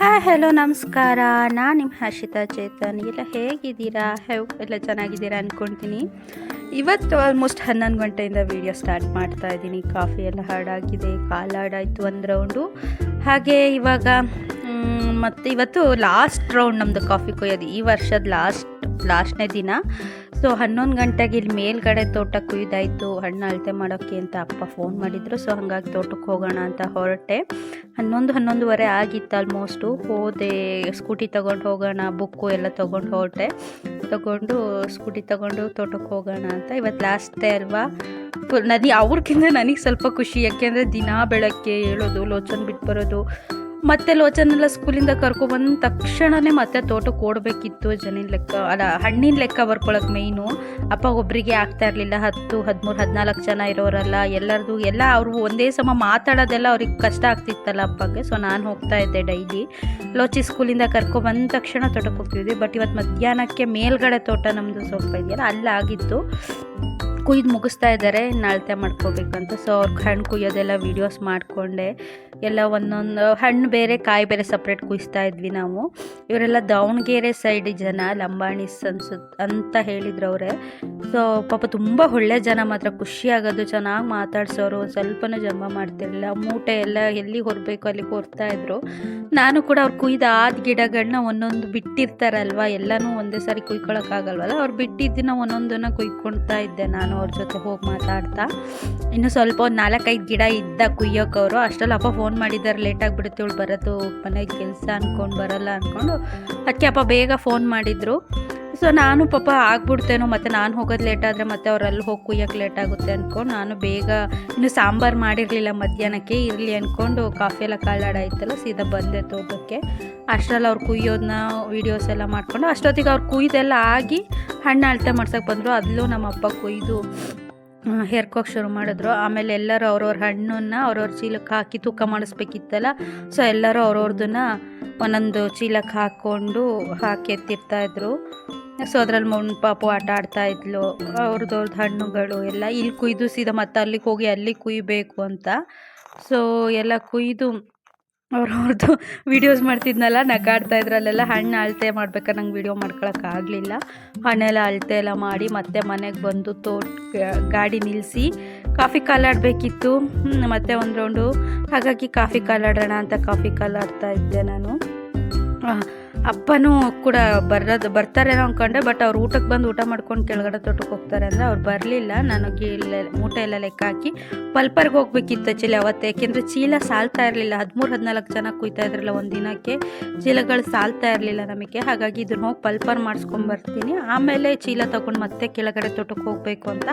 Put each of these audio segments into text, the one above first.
Hi hello ನಮಸ್ಕಾರ. ನಾನು ನಿಮ್ಮ ಹರ್ಷಿತಾ ಚೇತನ್. ಎಲ್ಲ ಹೇಗಿದ್ದೀರಾ? ಹೇವ್ ಎಲ್ಲ ಚೆನ್ನಾಗಿದ್ದೀರಾ ಅಂದ್ಕೊಳ್ತೀನಿ ಇವತ್ತು ಆಲ್ಮೋಸ್ಟ್ ಹನ್ನೊಂದು ಗಂಟೆಯಿಂದ ವೀಡಿಯೋ ಸ್ಟಾರ್ಟ್ ಮಾಡ್ತಾ ಇದ್ದೀನಿ. ಕಾಫಿ ಎಲ್ಲ ಹಾಡಾಗಿದೆ. ಕಾಲು ಹಾಡಾಯಿತು ಒಂದು ರೌಂಡು ಹಾಗೆ ಇವಾಗ ಮತ್ತು ಇವತ್ತು ಲಾಸ್ಟ್ ರೌಂಡ್ ನಮ್ಮದು ಕಾಫಿ ಕೊಯ್ಯೋದು. ಈ ವರ್ಷದ ಲಾಸ್ಟ್ ಲಾಸ್ಟ್ನೇ ದಿನ. ಸೊ ಹನ್ನೊಂದು ಗಂಟೆಗೆ ಇಲ್ಲಿ ಮೇಲ್ಗಡೆ ತೋಟ ಕುಯ್ದಾಯಿತು. ಹಣ್ಣು ಅಳತೆ ಮಾಡೋಕ್ಕೆ ಅಂತ ಅಪ್ಪ ಫೋನ್ ಮಾಡಿದರು. ಸೊ ಹಾಗಾಗಿ ತೋಟಕ್ಕೆ ಹೋಗೋಣ ಅಂತ ಹೊರಟೆ. ಹನ್ನೊಂದು, ಹನ್ನೊಂದುವರೆ ಆಗಿತ್ತು ಆಲ್ಮೋಸ್ಟು ಹೋದೆ ಸ್ಕೂಟಿ ತೊಗೊಂಡು ಹೋಗೋಣ ಬುಕ್ಕು ಎಲ್ಲ ತೊಗೊಂಡು ಹೊರಟೆ. ತೊಗೊಂಡು ಸ್ಕೂಟಿ ತೊಗೊಂಡು ತೋಟಕ್ಕೆ ಹೋಗೋಣ ಅಂತ. ಇವತ್ತು ಲಾಸ್ಟೇ ಅಲ್ವಾ? ನನಗೆ ಅವ್ರಿಗಿಂತ ನನಗೆ ಸ್ವಲ್ಪ ಖುಷಿ. ಯಾಕೆಂದರೆ ದಿನ ಬೆಳಗ್ಗೆ ಹೇಳೋದು, ಲೋಚನ್ ಬಿಟ್ಟು ಬರೋದು ಮತ್ತೆ ಲೋಚನೆಲ್ಲ ಸ್ಕೂಲಿಂದ ಕರ್ಕೊಬಂದ ತಕ್ಷಣವೇ ಮತ್ತೆ ತೋಟಕ್ಕೆ ಓಡಬೇಕಿತ್ತು ಜನಿನ ಲೆಕ್ಕ. ಅಲ್ಲ, ಹಣ್ಣಿನ ಲೆಕ್ಕ ಬರ್ಕೊಳಕ್ಕೆ ಮೇಯ್ನು ಅಪ್ಪ ಒಬ್ಬರಿಗೆ ಆಗ್ತಾ ಇರಲಿಲ್ಲ. ಹತ್ತು, ಹದಿಮೂರು, ಹದಿನಾಲ್ಕು ಜನ ಇರೋರಲ್ಲ. ಎಲ್ಲರದು, ಎಲ್ಲ ಅವರು ಒಂದೇ ಸಮ ಮಾತಾಡೋದೆಲ್ಲ ಅವ್ರಿಗೆ ಕಷ್ಟ ಆಗ್ತಿತ್ತಲ್ಲ ಅಪ್ಪಗೆ ಸೊ ನಾನು ಹೋಗ್ತಾ ಇದ್ದೆ ಡೈಲಿ ಲೋಚಿ ಸ್ಕೂಲಿಂದ ಕರ್ಕೊಬಂದ ತಕ್ಷಣ ತೋಟಕ್ಕೆ ಹೋಗ್ತಿದ್ವಿ. ಬಟ್ ಇವತ್ತು ಮಧ್ಯಾಹ್ನಕ್ಕೆ ಮೇಲ್ಗಡೆ ತೋಟ ನಮ್ಮದು ಸ್ವಲ್ಪ ಇದೆಯಲ್ಲ ಅಲ್ಲಾಗಿತ್ತು ಕುಯ್ದು ಮುಗಿಸ್ತಾ ಇದ್ದಾರೆ, ಇನ್ನು ಅಳತೆ ಮಾಡ್ಕೋಬೇಕಂತ ಸೊ ಅವ್ರ ಹಣ್ಣು ಕುಯ್ಯೋದೆಲ್ಲ ವೀಡಿಯೋಸ್ ಮಾಡಿಕೊಂಡೆ. ಎಲ್ಲ ಒಂದೊಂದು ಹಣ್ಣು ಬೇರೆ, ಕಾಯಿ ಬೇರೆ ಸಪ್ರೇಟ್ ಕುಯ್ಸ್ತಾ ಇದ್ವಿ ನಾವು. ಇವರೆಲ್ಲ ದಾವಣಗೆರೆ ಸೈಡ್ ಜನ ಲಂಬಾಣಿಸ್ ಅನ್ಸುತ್ತೆ ಅಂತ ಹೇಳಿದ್ರು ಅವರೇ. ಸೊ ಪಾಪ ತುಂಬ ಒಳ್ಳೆ ಜನ ಮಾತ್ರ. ಖುಷಿ ಚೆನ್ನಾಗಿ ಮಾತಾಡ್ಸೋರು, ಸ್ವಲ್ಪನೂ ಜಂಬ ಮಾಡ್ತಿರಲಿಲ್ಲ. ಮೂಟೆ ಎಲ್ಲ ಎಲ್ಲಿ ಹೊರಬೇಕು, ಅಲ್ಲಿ ಹೊರ್ತಾ ಇದ್ರು. ನಾನು ಕೂಡ ಅವ್ರು ಕುಯ್ದಾದ ಗಿಡಗಳನ್ನ ಒಂದೊಂದು ಬಿಟ್ಟಿರ್ತಾರಲ್ವ, ಎಲ್ಲನೂ ಒಂದೇ ಸಾರಿ ಕುಯ್ಕೊಳಕ್ಕಾಗಲ್ವಲ್ಲ? ಅವ್ರು ಬಿಟ್ಟಿದ್ದನ್ನ ಒಂದೊಂದನ್ನು ಕುಯ್ಕೊಳ್ತಾ ಇದ್ದೆ ನಾನು. ಅವ್ರ ಜೊತೆ ಹೋಗಿ ಮಾತಾಡ್ತಾ. ಇನ್ನು ಸ್ವಲ್ಪ ಒಂದು ನಾಲ್ಕೈದು ಗಿಡ ಇದ್ದ ಕುಯ್ಯೋಕವರು. ಅಷ್ಟರಲ್ಲಿ ಅಪ್ಪ ಫೋನ್ ಮಾಡಿದ್ದಾರೆ. ಲೇಟಾಗಿ ಇವಳು ಬರೋದು. ಮನೆಗೆ ಕೆಲಸ ಅಂದ್ಕೊಂಡು ಬರಲ್ಲ ಅಂದ್ಕೊಂಡು ಅದಕ್ಕೆ ಅಪ್ಪ ಬೇಗ ಫೋನ್ ಮಾಡಿದರು. ಸೊ ನಾನು ಪಾಪ ಆಗ್ಬಿಡ್ತೇನೋ ಮತ್ತು ನಾನು ಹೋಗೋದು ಲೇಟ್ ಆದರೆ ಮತ್ತೆ ಅವರಲ್ಲಿ ಹೋಗಿ ಕುಯ್ಯೋಕೆ ಲೇಟ್ ಆಗುತ್ತೆ ಅಂದ್ಕೊಂಡು ನಾನು ಬೇಗ ಇನ್ನು ಸಾಂಬಾರು ಮಾಡಿರಲಿಲ್ಲ ಮಧ್ಯಾಹ್ನಕ್ಕೆ, ಇರಲಿ ಅಂದ್ಕೊಂಡು ಕಾಫಿ ಎಲ್ಲ ಕಾಳಾಡಾಯ್ತಲ್ಲ ಸೀದಾ ಬಂದೆ ತೋಟಕ್ಕೆ. ಅಷ್ಟರಲ್ಲಿ ಅವ್ರು ಕುಯ್ಯೋದನ್ನ ವೀಡಿಯೋಸ್ ಎಲ್ಲ ಮಾಡಿಕೊಂಡು ಅಷ್ಟೊತ್ತಿಗೆ ಅವ್ರು ಕುಯ್ದೆಲ್ಲ ಆಗಿ ಹಣ್ಣು ಅಳತೆ ಮಾಡ್ಸೋಕೆ ಬಂದರು. ಅದಲ್ಲೂ ನಮ್ಮ ಅಪ್ಪ ಕುಯ್ದು ಹೇರ್ಕೋಕೆ ಶುರು ಮಾಡಿದ್ರು. ಆಮೇಲೆ ಎಲ್ಲರೂ ಅವ್ರವ್ರ ಹಣ್ಣನ್ನ ಅವ್ರವ್ರ ಚೀಲಕ್ಕೆ ಹಾಕಿ ತೂಕ ಮಾಡಿಸ್ಬೇಕಿತ್ತಲ್ಲ. ಸೊ ಎಲ್ಲರೂ ಅವ್ರವ್ರದನ್ನ ಒಂದೊಂದು ಚೀಲಕ್ಕೆ ಹಾಕ್ಕೊಂಡು ಹಾಕಿ ಎತ್ತಿರ್ತಾಯಿದ್ರು ಸೊ ಅದ್ರಲ್ಲಿ ಮಣ್ಣು ಪಾಪು ಆಟ ಆಡ್ತಾ ಇದ್ಲು. ಅವ್ರದ್ದು ಹಣ್ಣುಗಳು ಎಲ್ಲ ಇಲ್ಲಿ ಕುಯ್ದು ಸೀದಾ ಮತ್ತೆ ಅಲ್ಲಿಗೆ ಹೋಗಿ ಅಲ್ಲಿ ಕುಯ್ಬೇಕು ಅಂತ. ಸೊ ಎಲ್ಲ ಕುಯ್ದು ಅವ್ರವ್ರದ್ದು ವೀಡಿಯೋಸ್ ಮಾಡ್ತಿದ್ನಲ್ಲ ನಗಾಡ್ತಾ ಇದ್ರಲ್ಲೆಲ್ಲ ಹಣ್ಣು ಅಳತೆ ಮಾಡ್ಬೇಕಾದ್ರೆ ನಂಗೆ ವೀಡಿಯೋ ಮಾಡ್ಕೊಳಕ್ಕಾಗಲಿಲ್ಲ ಹಣ್ಣೆಲ್ಲ ಅಳತೆ ಎಲ್ಲ ಮಾಡಿ ಮತ್ತೆ ಮನೆಗೆ ಬಂದು ತೋಟ, ಗಾಡಿ ನಿಲ್ಲಿಸಿ ಕಾಫಿ ಕಾಲಾಡಬೇಕಿತ್ತು. ಮತ್ತೆ ಒಂದು ರೌಂಡು ಹಾಗಾಗಿ ಕಾಫಿ ಕಾಲಾಡೋಣ ಅಂತ ಕಾಫಿ ಕಾಲಾಡ್ತಾ ಇದ್ದೆ ನಾನು. ಅಪ್ಪನೂ ಕೂಡ ಬರೋದು ಬರ್ತಾರೇನೋ ಅಂದ್ಕೊಂಡೆ ಬಟ್ ಅವ್ರು ಊಟಕ್ಕೆ ಬಂದು ಊಟ ಮಾಡ್ಕೊಂಡು ಕೆಳಗಡೆ ತೋಟಕ್ಕೆ ಹೋಗ್ತಾರೆ ಅಂದರೆ ಅವ್ರು ಬರಲಿಲ್ಲ. ನನಗೆ ಇಲ್ಲ ಊಟ ಎಲ್ಲ ಲೆಕ್ಕ ಹಾಕಿ ಪಲ್ಪರ್ಗೆ ಹೋಗ್ಬೇಕಿತ್ತು ಚೀಲ ಅವತ್ತು. ಯಾಕೆಂದರೆ ಚೀಲ ಸಾಲ್ತಾ ಇರಲಿಲ್ಲ. ಹದಿಮೂರು, ಹದಿನಾಲ್ಕು ಜನ ಕುಯ್ತಾ ಇದ್ರಲ್ಲ ಒಂದು ದಿನಕ್ಕೆ. ಚೀಲಗಳು ಸಾಲ್ತಾ ಇರಲಿಲ್ಲ ನಮಗೆ. ಹಾಗಾಗಿ ಇದನ್ನ ಹೋಗಿ ಪಲ್ಪರ್ ಮಾಡಿಸ್ಕೊಂಬರ್ತೀನಿ ಆಮೇಲೆ ಚೀಲ ತೊಗೊಂಡು ಮತ್ತೆ ಕೆಳಗಡೆ ತೋಟಕ್ಕೆ ಹೋಗಬೇಕು ಅಂತ.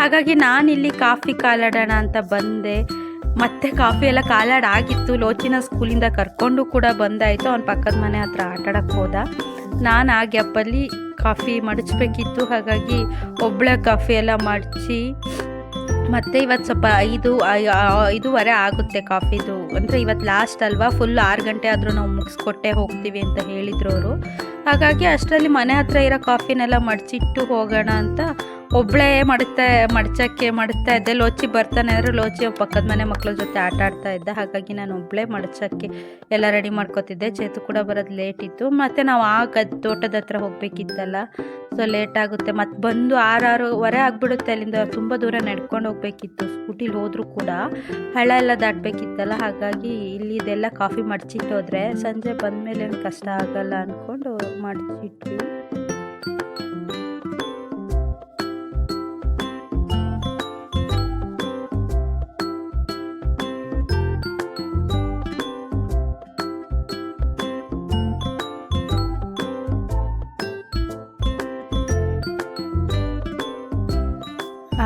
ಹಾಗಾಗಿ ನಾನಿಲ್ಲಿ ಕಾಫಿ ಕಾಲಾಡೋಣ ಅಂತ ಬಂದೆ. ಮತ್ತೆ ಕಾಫಿ ಎಲ್ಲ ಕಾಲಾಡ್ ಆಗಿತ್ತು. ಲೋಚಿನ ಸ್ಕೂಲಿಂದ ಕರ್ಕೊಂಡು ಕೂಡ ಬಂದಾಯ್ತು. ಅವ್ನ ಪಕ್ಕದ ಮನೆ ಹತ್ರ ಆಟಾಡಕ್ಕೆ ಹೋದ. ನಾನು ಆ ಗ್ಯಾಪಲ್ಲಿ ಕಾಫಿ ಮಡಚಬೇಕಿತ್ತು. ಹಾಗಾಗಿ ಒಬ್ಬಳೆ ಕಾಫಿ ಎಲ್ಲ ಮಡಚಿ ಮತ್ತೆ ಇವತ್ತು ಸ್ವಲ್ಪ ಐದು ಐದೂವರೆ ಆಗುತ್ತೆ ಕಾಫಿದು. ಅಂದರೆ ಇವತ್ತು ಲಾಸ್ಟ್ ಅಲ್ವಾ? ಫುಲ್ ಆರು ಗಂಟೆ ಆದರೂ ನಾವು ಮುಗಿಸ್ಕೊಟ್ಟೆ ಹೋಗ್ತೀವಿ ಅಂತ ಹೇಳಿದ್ರು ಅವರು. ಹಾಗಾಗಿ ಅಷ್ಟರಲ್ಲಿ ಮನೆ ಹತ್ರ ಇರೋ ಕಾಫಿನೆಲ್ಲ ಮಡಚಿಟ್ಟು ಹೋಗೋಣ ಅಂತ ಒಬ್ಬಳೇ ಮಡಗ್ತಾ, ಮಡಚಕ್ಕೆ, ಮಡಗ್ತಾ ಇದ್ದೆ. ಲೋಚಿ ಬರ್ತಾನೆ ಅಂದರೆ ಲೋಚಿ ಪಕ್ಕದ ಮನೆ ಮಕ್ಕಳ ಜೊತೆ ಆಟ ಆಡ್ತಾ ಇದ್ದೆ. ಹಾಗಾಗಿ ನಾನು ಒಬ್ಬಳೇ ಮಡಚಕ್ಕೆ ಎಲ್ಲ ರೆಡಿ ಮಾಡ್ಕೊತಿದ್ದೆ. ಚೇತು ಕೂಡ ಬರೋದು ಲೇಟ್ ಇತ್ತು. ಮತ್ತು ನಾವು ಆ ತೋಟದ ಹತ್ರ ಹೋಗಬೇಕಿತ್ತಲ್ಲ? ಸೊ ಲೇಟ್ ಆಗುತ್ತೆ. ಮತ್ತು ಬಂದು ಆರು ಆರೂವರೆ ಆಗಿಬಿಡುತ್ತೆ ಅಲ್ಲಿಂದ. ತುಂಬ ದೂರ ನಡ್ಕೊಂಡು ಹೋಗಬೇಕಿತ್ತು. ಸ್ಕೂಟಿಲಿ ಹೋದರೂ ಕೂಡ ಹಳ್ಳ ಎಲ್ಲ ದಾಟಬೇಕಿತ್ತಲ್ಲ? ಹಾಗಾಗಿ ಇಲ್ಲಿ ಇದೆಲ್ಲ ಕಾಫಿ ಮಡಚಿಟ್ಟೋದ್ರೆ ಸಂಜೆ ಬಂದ ಮೇಲೆ ಕಷ್ಟ ಆಗಲ್ಲ ಅಂದ್ಕೊಂಡು ಮಡಚಿಟ್ವಿ.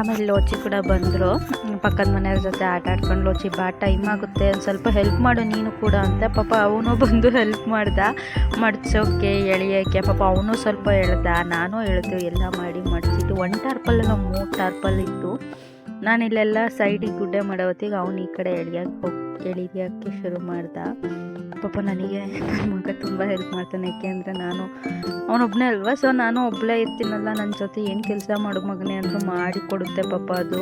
ಆಮೇಲೆ ಲೋಚಿ ಕೂಡ ಬಂದರು. ಪಕ್ಕದ ಮನೆಯವ್ರ ಜೊತೆ ಆಟ ಆಡ್ಕೊಂಡು ಲೋಚಿ ಬಾ ಟೈಮ್ ಆಗುತ್ತೆ, ಒಂದು ಸ್ವಲ್ಪ ಹೆಲ್ಪ್ ಮಾಡು ನೀನು ಕೂಡ ಅಂತ. ಪಾಪ ಅವನು ಬಂದು ಹೆಲ್ಪ್ ಮಾಡ್ದ. ಮಡ್ಸೋಕ್ಕೆ ಎಳಿಯೋಕ್ಕೆ ಪಾಪ ಅವನು ಸ್ವಲ್ಪ ಎಳ್ದ ನಾನು ಎಳೆದು ಎಲ್ಲ ಮಾಡಿ ಮಡ್ಚಿಟ್ಟು ಒನ್ ಟಾರ್ಪಲ್ ನಾವು ಮೂರು ಟಾರ್ಪಲ್ ಇತ್ತು. ನಾನು ಇಲ್ಲೆಲ್ಲ ಸೈಡಿಗೆ ಗುಡ್ಡೆ ಮಾಡೋ ಹೊತ್ತಿಗೆ ಅವ್ನು ಈ ಕಡೆ ಎಳಿಯೋಕ್ಕೆ ಹೋಗಿ ಎಳಿಯೋಕ್ಕೆ ಶುರು ಮಾಡ್ದ. ಪಾಪ ನನಗೆ ನನ್ನ ಮಗ ತುಂಬ ಹೆಲ್ಪ್ ಮಾಡ್ತಾನೆ. ಯಾಕೆಂದರೆ ನಾನು ಅವನೊಬ್ಬನೇ ಅಲ್ವಾ? ಸೊ ನಾನು ಒಬ್ಬಳೇ ಇರ್ತೀನಲ್ಲ ನನ್ನ ಜೊತೆ ಏನು ಕೆಲಸ ಮಾಡೋ ಮಗನೇ ಅಂದರೂ ಮಾಡಿ ಕೊಡುತ್ತೆ ಪಾಪ ಅದು.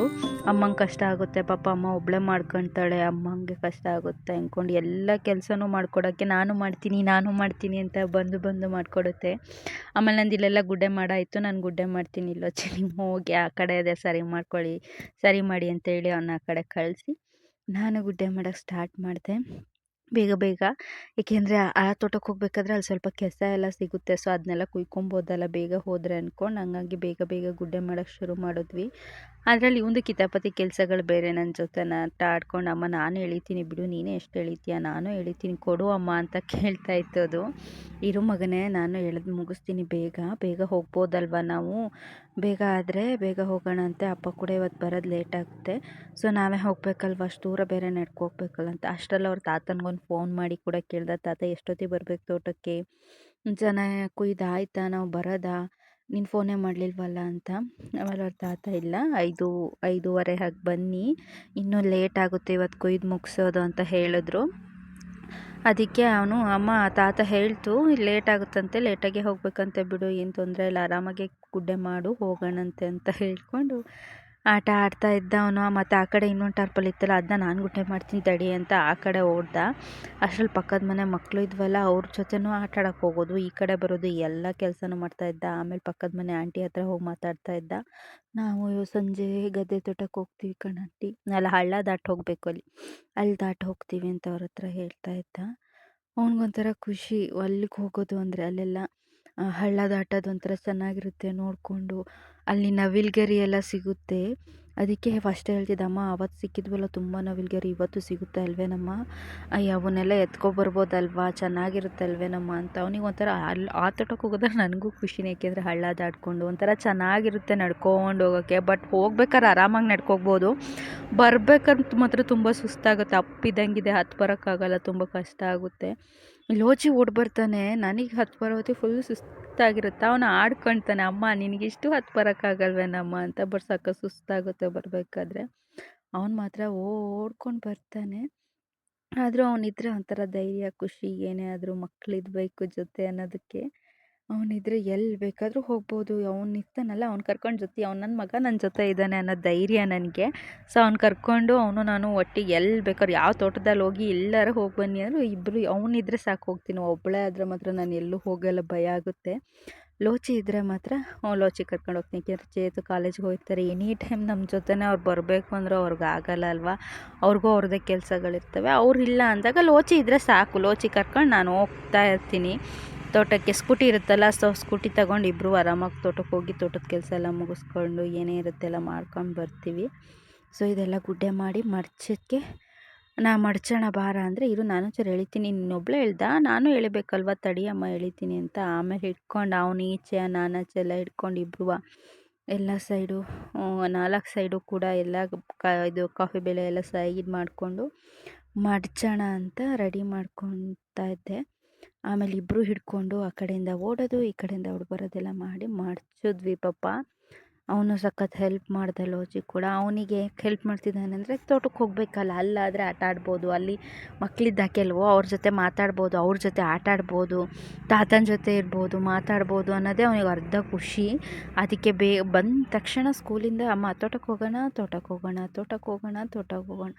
ಅಮ್ಮಂಗೆ ಕಷ್ಟ ಆಗುತ್ತೆ, ಪಾಪ ಅಮ್ಮ ಒಬ್ಬಳೇ ಮಾಡ್ಕೊತಾಳೆ, ಅಮ್ಮಂಗೆ ಕಷ್ಟ ಆಗುತ್ತೆ ಅಂದ್ಕೊಂಡು ಎಲ್ಲ ಕೆಲಸನೂ ಮಾಡ್ಕೊಡೋಕ್ಕೆ ನಾನು ಮಾಡ್ತೀನಿ ನಾನು ಮಾಡ್ತೀನಿ ಅಂತ ಬಂದು ಬಂದು ಮಾಡಿಕೊಡುತ್ತೆ. ಆಮೇಲೆ ನಂದು ಇಲ್ಲೆಲ್ಲ ಗುಡ್ಡೆ ಮಾಡಾಯಿತು ನಾನು ಗುಡ್ಡೆ ಮಾಡ್ತೀನಿ. ಇಲ್ಲೋ ನೀವು ಹೋಗಿ ಆ ಕಡೆ ಅದೇ ಸರಿ ಮಾಡ್ಕೊಳ್ಳಿ, ಸರಿ ಮಾಡಿ ಅಂತೇಳಿ ಅವನ್ನ ಆ ಕಡೆ ಕಳಿಸಿ ನಾನು ಗುಡ್ಡೆ ಮಾಡೋಕ್ಕೆ ಸ್ಟಾರ್ಟ್ ಮಾಡಿದೆ. ಬೇಗ ಬೇಗ. ಏಕೆಂದರೆ ಆ ತೋಟಕ್ಕೆ ಹೋಗ್ಬೇಕಾದ್ರೆ ಅಲ್ಲಿ ಸ್ವಲ್ಪ ಕೆಸ ಎಲ್ಲ ಸಿಗುತ್ತೆ. ಸೊ, ಅದನ್ನೆಲ್ಲ ಕುಯ್ಕೊಬೋದಲ್ಲ ಬೇಗ ಹೋದರೆ ಅಂದ್ಕೊಂಡು ಹಂಗಾಗಿ ಬೇಗ ಬೇಗ ಗುಡ್ಡೆ ಮಾಡೋಕ್ಕೆ ಶುರು ಮಾಡಿದ್ವಿ. ಅದರಲ್ಲಿ ಒಂದು ಕಿತಾಪತಿ ಕೆಲಸಗಳು ಬೇರೆ ನನ್ನ ಜೊತೆ ಆಟ ಆಡ್ಕೊಂಡು ಅಮ್ಮ, ನಾನು ಎಳಿತೀನಿ ಬಿಡು. ನೀನೇ ಎಷ್ಟು ಎಳಿತೀಯ? ನಾನು ಎಳಿತೀನಿ. ಕೊಡು ಅಮ್ಮ, ಅಂತ ಕೇಳ್ತಾ ಇತ್ತು ಅದು ಇರು ಮಗನೇ, ನಾನು ಎಳೆದು ಮುಗಿಸ್ತೀನಿ ಬೇಗ. ಬೇಗ ಹೋಗ್ಬೋದಲ್ವ ನಾವು? ಬೇಗ ಆದರೆ ಬೇಗ ಹೋಗೋಣ ಅಂತೆ. ಅಪ್ಪ ಕೂಡ ಇವತ್ತು ಬರೋದು ಲೇಟ್ ಆಗುತ್ತೆ. ಸೊ, ನಾವೇ ಹೋಗ್ಬೇಕಲ್ವ? ಅಷ್ಟು ದೂರ ಬೇರೆ ನಡ್ಕೊ ಅಂತ. ಅಷ್ಟರಲ್ಲಿ ಅವ್ರ ತಾತನಿಗೊಂದು ಫೋನ್ ಮಾಡಿ ಕೂಡ ಕೇಳ್ದೆ, ತಾತ ಎಷ್ಟೊತ್ತಿಗೆ ಬರ್ಬೇಕು ತೋಟಕ್ಕೆ? ಜನ ಕುಯ್ದಾಯ್ತಾ ನಾವು ಬರೋದಾ, ನೀನು ಫೋನೇ ಮಾಡಲಿಲ್ವಲ್ಲ ಅಂತ? ಆಮೇಲೆ ಅವ್ರ ತಾತ, ಇಲ್ಲ, ಐದು, ಐದೂವರೆ ಹಾಗೆ ಬನ್ನಿ, ಇನ್ನೂ ಲೇಟ್ ಆಗುತ್ತೆ ಇವತ್ತು ಕುಯ್ದು ಮುಗಿಸೋದು ಅಂತ ಹೇಳಿದ್ರು. ಅದಕ್ಕೆ ಅವನು, ಅಮ್ಮ, ತಾತ ಹೇಳ್ತು, ಲೇಟ್ ಆಗುತ್ತಂತೆ ಲೇಟಾಗೆ ಹೋಗ್ಬೇಕಂತೆ ಬಿಡು, ಏನು ತೊಂದರೆ ಇಲ್ಲ, ಆರಾಮಾಗೆ ಗುಡ್ಡೆ ಮಾಡು, ಹೋಗೋಣಂತೆ, ಅಂತ ಹೇಳ್ಕೊಂಡು ಆಟ ಆಡ್ತಾ ಇದ್ದ ಅವನು ಮತ್ತು ಆ ಕಡೆ ಇನ್ನೊಂದು ಟಾರ್ಪಲ್ ಇತ್ತಲ್ಲ ಅದನ್ನ ನಾನು ಗುಟ್ಟೆ ಮಾಡ್ತೀನಿ ತಡಿ ಅಂತ ಆ ಕಡೆ ಓಡ್ದ. ಅಷ್ಟ್ರಲ್ಲಿ ಪಕ್ಕದ ಮನೆ ಮಕ್ಕಳು ಇದ್ವಲ್ಲ, ಅವ್ರ ಜೊತೆನೂ ಆಟ ಆಡೋಕ್ಕೆ ಹೋಗೋದು, ಈ ಕಡೆ ಬರೋದು, ಎಲ್ಲ ಕೆಲಸನೂ ಮಾಡ್ತಾ ಇದ್ದ. ಆಮೇಲೆ ಪಕ್ಕದ ಮನೆ ಆಂಟಿ ಹತ್ರ ಹೋಗಿ ಮಾತಾಡ್ತಾ ಇದ್ದ. ನಾವು ಸಂಜೆ ಗದ್ದೆ ತೋಟಕ್ಕೆ ಹೋಗ್ತೀವಿ ಕಣಂಟಿ ಅಲ್ಲ, ಹಳ್ಳ ದಾಟಿ ಹೋಗಬೇಕು ಅಲ್ಲಿ. ಅಲ್ಲಿ ದಾಟಿ ಹೋಗ್ತೀವಿ ಅಂತ ಅವ್ರ ಹತ್ರ ಹೇಳ್ತಾ ಇದ್ದ. ಅವ್ನಿಗೊಂಥರ ಖುಷಿ, ಅಲ್ಲಿಗೆ ಹೋಗೋದು ಅಂದರೆ ಅಲ್ಲೆಲ್ಲ ಹಳ್ಳ ದಾಟೋದು ಒಂಥರ ಚೆನ್ನಾಗಿರುತ್ತೆ ನೋಡಿಕೊಂಡು. ಅಲ್ಲಿ ನವಿಲ್ಗರಿ ಎಲ್ಲ ಸಿಗುತ್ತೆ. ಅದಕ್ಕೆ ಫಸ್ಟ್ ಹೇಳ್ತಿದ್ದಮ್ಮ ಅವತ್ತು ಸಿಕ್ಕಿದ್ವಲ್ಲ ತುಂಬ ನವಿಲ್ಗರಿ, ಇವತ್ತು ಸಿಗುತ್ತೆ ಅಲ್ವೇನಮ್ಮ ಅಯ್ಯ, ಅವನ್ನೆಲ್ಲ ಎತ್ಕೊಬರ್ಬೋದಲ್ವಾ? ಚೆನ್ನಾಗಿರುತ್ತೆ ಅಲ್ವೇನಮ್ಮ ಅಂತ. ಅವನಿಗೆ ಒಂಥರ ಅಲ್ಲಿ ಆ ತೋಟಕ್ಕೆ ಹೋಗೋದ್ರೆ ನನಗೂ ಖುಷಿನೇ. ಏಕೆಂದರೆ ಹಳ್ಳ ದಾಟ್ಕೊಂಡು ಒಂಥರ ಚೆನ್ನಾಗಿರುತ್ತೆ ನಡ್ಕೊಂಡು ಹೋಗೋಕ್ಕೆ ಬಟ್ ಹೋಗ್ಬೇಕಾದ್ರೆ ಆರಾಮಾಗಿ ನಡ್ಕೋಗ್ಬೋದು ಬರ್ಬೇಕಂತ ಮಾತ್ರ ತುಂಬ ಸುಸ್ತಾಗುತ್ತೆ. ಅಪ್ಪಿದಂಗಿದೆ ಹತ್ತು ಬರೋಕ್ಕಾಗಲ್ಲ, ತುಂಬ ಕಷ್ಟ ಆಗುತ್ತೆ. ಲೋಚಿ ಓಡ್ ಬರ್ತಾನೆ. ನನಗೆ ಹತ್ತು ಬರೋತಿ ಫುಲ್ ಸುಸ್ತಾಗಿರುತ್ತೆ. ಅವನು ಆಡ್ಕೊಳ್ತಾನೆ ಅಮ್ಮ ನಿನಗಿಷ್ಟು ಹತ್ತು ಬರೋಕ್ಕಾಗಲ್ವೇನಮ್ಮ ಅಂತ ಬಟ್ ಸಕ್ಕ ಸುಸ್ತಾಗುತ್ತೆ ಬರಬೇಕಾದ್ರೆ. ಅವನು ಮಾತ್ರ ಓಡ್ಕೊಂಡು ಬರ್ತಾನೆ. ಆದರೂ ಅವನಿದ್ರೆ ಒಂಥರ ಧೈರ್ಯ, ಖುಷಿ, ಏನೇ ಆದರೂ ಮಕ್ಕಳಿದ್ಬೇಕು ಜೊತೆ ಅನ್ನೋದಕ್ಕೆ. ಅವನಿದ್ರೆ ಎಲ್ಲಿ ಬೇಕಾದರೂ ಹೋಗ್ಬೋದು. ಅವ್ನು ಇರ್ತಾನಲ್ಲ ಅವ್ನು ಕರ್ಕೊಂಡು ಜೊತೆ, ಅವ್ನು ನನ್ನ ಮಗ ನನ್ನ ಜೊತೆ ಇದ್ದಾನೆ ಅನ್ನೋ ಧೈರ್ಯ ನನಗೆ. ಸೊ, ಅವ್ನು ಕರ್ಕೊಂಡು ಅವನು ನಾನು ಒಟ್ಟಿಗೆ ಎಲ್ಲಿ ಬೇಕಾದ್ರೂ ಯಾವ ತೋಟದಲ್ಲಿ ಹೋಗಿ ಎಲ್ಲರೂ ಹೋಗಿ ಬನ್ನಿ ಅಂದರೂ ಇಬ್ಬರು ಅವನಿದ್ರೆ ಸಾಕು ಹೋಗ್ತೀನಿ. ಒಬ್ಬಳೇ ಆದರೆ ಮಾತ್ರ ನಾನು ಎಲ್ಲೂ ಹೋಗಲ್ಲ, ಭಯ ಆಗುತ್ತೆ. ಲೋಚಿ ಇದ್ದರೆ ಮಾತ್ರ ಲೋಚಿ ಕರ್ಕೊಂಡು ಹೋಗ್ತೀನಿ. ಯಾಕೆಂದರೆ ಚೇತು ಕಾಲೇಜ್ಗೆ ಹೋಗ್ತಾರೆ, ಎನಿ ಟೈಮ್ ನಮ್ಮ ಜೊತೆನೇ ಅವ್ರು ಬರಬೇಕು ಅಂದ್ರೆ ಅವ್ರಿಗೆ ಆಗಲ್ಲ ಅಲ್ವಾ? ಅವ್ರಿಗೂ ಅವ್ರದ್ದೇ ಕೆಲಸಗಳಿರ್ತವೆ. ಅವ್ರು ಇಲ್ಲ ಅಂದಾಗ ಲೋಚಿ ಇದ್ದರೆ ಸಾಕು. ಲೋಚಿ ಕರ್ಕೊಂಡು ನಾನು ಹೋಗ್ತಾ ಇರ್ತೀನಿ. ತೋಟಕ್ಕೆ ಸ್ಕೂಟಿ ಇರುತ್ತಲ್ಲ, ಸೊ ಸ್ಕೂಟಿ ತಗೊಂಡು ಇಬ್ಬರು ಆರಾಮಾಗಿ ತೋಟಕ್ಕೆ ಹೋಗಿ ತೋಟದ ಕೆಲಸ ಎಲ್ಲ ಮುಗಿಸ್ಕೊಂಡು ಏನೇ ಇರುತ್ತೆ ಎಲ್ಲ ಮಾಡ್ಕೊಂಡು ಬರ್ತೀವಿ. ಸೊ ಇದೆಲ್ಲ ಗುಡ್ಡೆ ಮಾಡಿ ಮಡ್ಚಕ್ಕೆ ನಾ ಮಡ್ಚೋಣ ಬಾರ ಅಂದರೆ, ಇರು ನಾನು ಚೂರು ಎಳಿತೀನಿ, ಇನ್ನೊಬ್ಳು ಹೇಳ್ದ, ನಾನು ಎಳಿಬೇಕಲ್ವ ತಡಿಯಮ್ಮ ಎಳಿತೀನಿ ಅಂತ ಆಮೇಲೆ ಹಿಡ್ಕೊಂಡು ಅವನು ಈಚೆ ನಾನಾಚೆ ಎಲ್ಲ ಹಿಡ್ಕೊಂಡು ಇಬ್ಬರು ಎಲ್ಲ ಸೈಡು ನಾಲ್ಕು ಸೈಡು ಕೂಡ ಎಲ್ಲ ಕ, ಇದು ಕಾಫಿ ಬೆಳೆ ಎಲ್ಲ ಸೈಡ್ ಮಾಡಿಕೊಂಡು ಮಡ್ಚೋಣ ಅಂತ ರೆಡಿ ಮಾಡ್ಕೊತಾ ಇದ್ದೆ. ಆಮೇಲೆ ಇಬ್ಬರು ಹಿಡ್ಕೊಂಡು ಆ ಕಡೆಯಿಂದ ಓಡೋದು, ಈ ಕಡೆಯಿಂದ ಓಡಿ ಬರೋದೆಲ್ಲ ಮಾಡಿ ಮಾಡಿಸಿದ್ವಿ ಪಾಪ. ಅವನು ಸಖತ್ ಹೆಲ್ಪ್ ಮಾಡ್ದೆ ಲೋಜಿ ಕೂಡ. ಅವನಿಗೆ ಹೆಲ್ಪ್ ಮಾಡ್ತಿದ್ದಾನೆ ಅಂದರೆ ತೋಟಕ್ಕೆ ಹೋಗಬೇಕಲ್ಲ, ಅಲ್ಲಾದರೆ ಆಟ ಆಡ್ಬೋದು. ಅಲ್ಲಿ ಮಕ್ಕಳಿದ್ದ ಕೆಲವು ಅವ್ರ ಜೊತೆ ಮಾತಾಡ್ಬೋದು, ಅವ್ರ ಜೊತೆ ಆಟ ಆಡ್ಬೋದು, ತಾತನ ಜೊತೆ ಇರ್ಬೋದು, ಮಾತಾಡ್ಬೋದು ಅನ್ನೋದೇ ಅವನಿಗೆ ಅರ್ಧ ಖುಷಿ. ಅದಕ್ಕೆ ಬೇ, ಬಂದ ತಕ್ಷಣ ಸ್ಕೂಲಿಂದ ಅಮ್ಮ ತೋಟಕ್ಕೆ ಹೋಗೋಣ ತೋಟಕ್ಕೆ ಹೋಗೋಣ ತೋಟಕ್ಕೆ ಹೋಗೋಣ ತೋಟಕ್ಕೆ ಹೋಗೋಣ.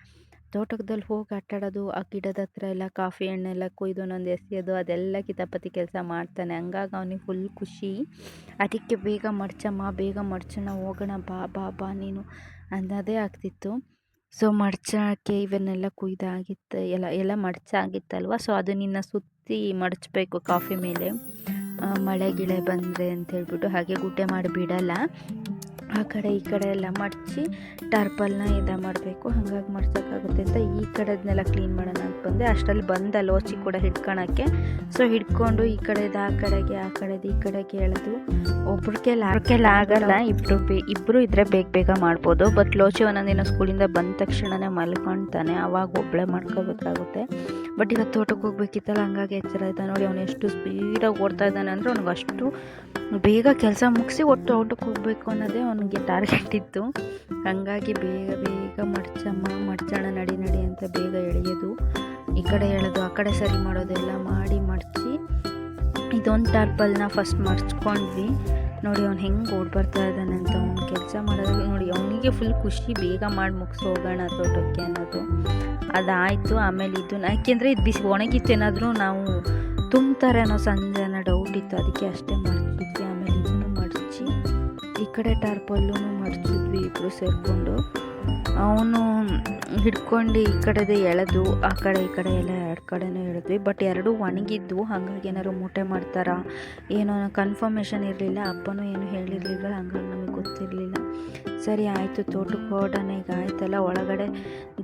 ತೋಟದಲ್ಲಿ ಹೋಗಿ ಆಟಾಡೋದು ಆ ಗಿಡದ ಹತ್ರ ಎಲ್ಲ ಕಾಫಿ ಹಣ್ಣೆಲ್ಲ ಕೊಯ್ದು ಒಂದೊಂದು ಎಸೆಯೋದು, ಅದೆಲ್ಲ ಕಿತಾಪತಿ ಕೆಲಸ ಮಾಡ್ತಾನೆ. ಹಂಗಾಗಿ ಅವನಿಗೆ ಫುಲ್ ಖುಷಿ. ಅದಕ್ಕೆ ಬೇಗ ಮಡ್ಚಮ್ಮ ಬೇಗ ಮಡ್ಚೋಣ ಹೋಗೋಣ ಬಾ ಬಾ ಬಾ ನೀನು ಅನ್ನೋದೇ ಆಗ್ತಿತ್ತು. ಸೊ ಮಡ್ಚೋಕ್ಕೆ ಇವನ್ನೆಲ್ಲ ಕುಯ್ದಾಗಿತ್ತು ಎಲ್ಲ ಎಲ್ಲ ಮಡ್ಚಾಗಿತ್ತಲ್ವ ಸೊ ಅದು ನಿನ್ನ ಸುತ್ತಿ ಮಡಚಬೇಕು ಕಾಫಿ ಮೇಲೆ. ಮಳೆ, ಗಿಳೆ ಬಂದರೆ ಅಂತ ಹೇಳ್ಬಿಟ್ಟು ಹಾಗೆ ಗುಡ್ಡೆ ಮಾಡಿ ಬಿಡಲ್ಲ. ಆ ಕಡೆ ಈ ಕಡೆ ಎಲ್ಲ ಮಡಚಿ ಟಾರ್ಪಲ್ನ ಇದು ಮಾಡಬೇಕು. ಹಾಗಾಗಿ ಮಡ್ಸೋಕ್ಕಾಗುತ್ತೆ ಅಂತ ಈ ಕಡೆದನ್ನೆಲ್ಲ ಕ್ಲೀನ್ ಮಾಡೋಣ ಅಂತ ಬಂದೆ. ಅಷ್ಟರಲ್ಲಿ ಬಂದ ಲೋಚಿ ಕೂಡ ಹಿಡ್ಕೊಳಕ್ಕೆ. ಸೊ ಹಿಡ್ಕೊಂಡು ಈ ಕಡೆದು ಆ ಕಡೆಗೆ, ಆ ಕಡೆದು, ಈ ಕಡೆಗೆ ಎಳೆದು ಒಬ್ರಿಗೆಲ್ಲ ಅವ್ರಿಗೆಲ್ಲ ಆಗಲ್ಲ. ಇಬ್ಬರು ಬೇ ಇಬ್ಬರು ಇದ್ದರೆ ಬೇಗ ಬೇಗ ಮಾಡ್ಬೋದು. ಬಟ್ ಲೋಚಿ ಒಂದೊಂದಿನ ಸ್ಕೂಲಿಂದ ಬಂದ ತಕ್ಷಣನೇ ಮಲ್ಕೊಳ್ತಾನೆ. ಆವಾಗ ಒಬ್ಬಳೇ ಮಾಡ್ಕೋಬೇಕಾಗುತ್ತೆ. ಬಟ್ ಇವತ್ತು ತೋಟಕ್ಕೆ ಹೋಗ್ಬೇಕಿತ್ತಲ್ಲ, ಹಂಗಾಗಿ ಎಚ್ಚರ ಇದ್ದ ನೋಡಿ ಅವನು ಎಷ್ಟು ಸ್ಪೀಡಾಗಿ ಓಡ್ತಾ ಇದ್ದಾನೆ ಅಂದರೆ ಅವ್ನಿಗೆ ಅಷ್ಟು ಬೇಗ ಕೆಲಸ ಮುಗಿಸಿ ಒಟ್ಟು ಔಟಕ್ಕೆ ಹೋಗಬೇಕು ಅನ್ನೋದೇ ಅವನಿಗೆ ಟಾರ್ಗೆಟ್ ಇತ್ತು. ಹಾಗಾಗಿ ಬೇಗ ಬೇಗ ಮಡ್ಚಮ್ಮ ಮಡ್ಚೋಣ ನಡಿ ನಡಿ ಅಂತ ಬೇಗ ಎಳೆಯೋದು ಈ ಕಡೆ ಎಳೆದು, ಆ ಕಡೆ ಸರಿ ಮಾಡೋದೆಲ್ಲ ಮಾಡಿ ಮಡಚಿ ಇದೊಂದು ಟಾರ್ಪಲ್ನ ಫಸ್ಟ್ ಮಡ್ಚ್ಕೊಂಡ್ವಿ ನೋಡಿ ಅವ್ನು ಹೆಂಗೆ ಓಡ್ ಬರ್ತಾ ಇದ್ದಾನೆ ಅಂತ ಅವ್ನು ಕೆಲಸ ಮಾಡೋದು. ನೋಡಿ ಅವನಿಗೆ ಫುಲ್ ಖುಷಿ ಬೇಗ ಮಾಡಿ ಮುಗಿಸಿ ಹೋಗೋಣ ತೋಟಕ್ಕೆ ಅನ್ನೋದು. ಅದಾಯಿತು, ಆಮೇಲೆ ಇದು ಯಾಕೆಂದರೆ ಇದು ಬಿಸಿ ಒಣಗಿತ್ತು ನಾವು ತುಂಬ್ತಾರೆ ಅನ್ನೋ ಸಂಜೆ ಡೌಟ್ ಇತ್ತು. ಅದಕ್ಕೆ ಅಷ್ಟೇ ಮಡ್ಚಿದ್ವಿ ಕಡೆ ಟಾರ್ಪಲ್ಲೂ ಮರ್ತಿದ್ವಿ ಇಬ್ಬರು ಸೇರಿಕೊಂಡು. ಅವನು ಹಿಡ್ಕೊಂಡು ಈ ಕಡೆದೇ ಎಳೆದು, ಆ ಕಡೆ, ಈ ಕಡೆ ಎಲ್ಲ ಎರಡು ಕಡೆನೂ ಎಳೆದ್ವಿ. ಬಟ್ ಎರಡೂ ಒಣಗಿದ್ವು, ಹಾಗಾಗಿ ಏನಾದ್ರು ಮೂಟೆ ಮಾಡ್ತಾರಾ ಏನೋ ಕನ್ಫರ್ಮೇಷನ್ ಇರಲಿಲ್ಲ, ಅಪ್ಪನೂ ಏನು ಹೇಳಿರಲಿಲ್ಲ ಹಂಗಾಗಿ ನಮಗೆ ಗೊತ್ತಿರಲಿಲ್ಲ. ಸರಿ ಆಯಿತು ತೋಟಕ್ಕೆ ಹೋಗೋಣ ಈಗ ಆಯ್ತಲ್ಲ, ಒಳಗಡೆ